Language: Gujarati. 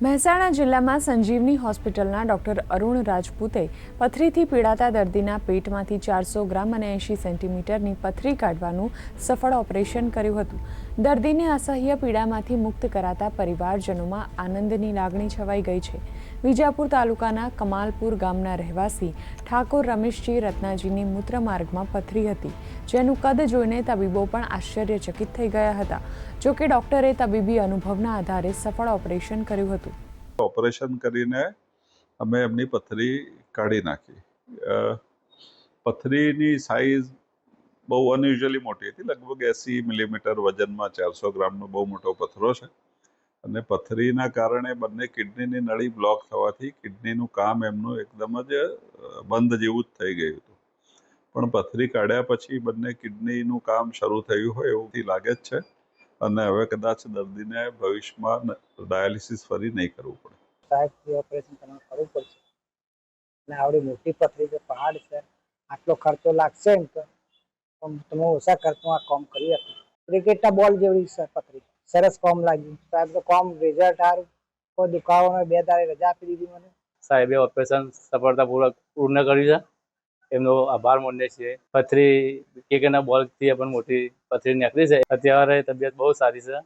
મહેસાણા જિલ્લામાં સંજીવની હોસ્પિટલના ડોક્ટર અરુણ રાજપૂતે પથરીથી પીડાતા દર્દીના પેટમાંથી ચારસો ગ્રામ અને એંશી સેન્ટીમીટરની પથરી કાઢવાનું સફળ ઓપરેશન કર્યું હતું. દર્દીને અસહ્ય પીડામાંથી મુક્ત કરાતા પરિવારજનોમાં આનંદની લાગણી છવાઈ ગઈ છે. વિજાપુર તાલુકાના કમાલપુર ગામના રહેવાસી ઠાકોર રમેશજી રત્નાજીની મૂત્રમાર્ગમાં પથરી હતી, જેનું કદ જોઈને તબીબો પણ આશ્ચર્યચકિત થઈ ગયા હતા. જોકે ડોક્ટરે તબીબી અનુભવના આધારે સફળ ઓપરેશન કર્યું હતું. ઓપરેશન કરીને અમે એમની પથરી કાઢી નાખી. પથરીની સાઇઝ બહુ અનયુઝ્યુઅલી મોટી હતી. લગભગ એંસી મિલીમીટર વજનમાં ચારસો ગ્રામનો બહુ મોટો પથરો છે. અને પથરીના કારણે બંને કિડનીની નળી બ્લોક થવાથી કિડનીનું કામ એમનું એકદમ જ બંધ જેવું જ થઈ ગયું હતું. પણ પથરી કાઢ્યા પછી બંને કિડનીનું કામ શરૂ થયું હોય એવું લાગે જ છે. અને હવે કદાચ દર્દીને ભવિષ્યમાં ડાયાલિસિસ ફરી નહીં કરવું પડે. સાહેબ ઓપરેશન તમારે કરવું પડશે. અને આવડી મોટી પથરી છે પહાડ છે આટલો ખર્ચો લાગશે એમ તો. પણ તમે ઓછા ખર્ચમાં આ કામ કરી આપો. ક્રિકેટના બોલ જેવડી છે પથરી. સરસ કામ લાગ્યું. સાહેબ તો કામ રિઝલ્ટ સારું. કોઈ દુખાવો બે તારે રજા આપી દીધી મને. સાહેબે ઓપરેશન સફળતાપૂર્વક પૂર્ણ કર્યું છે. એમનો આભાર માનીએ છીએ. પથરી ક્રિકેટના બોલથી પણ મોટી પથરી નીકળી છે. અત્યારે તબિયત બહુ સારી છે.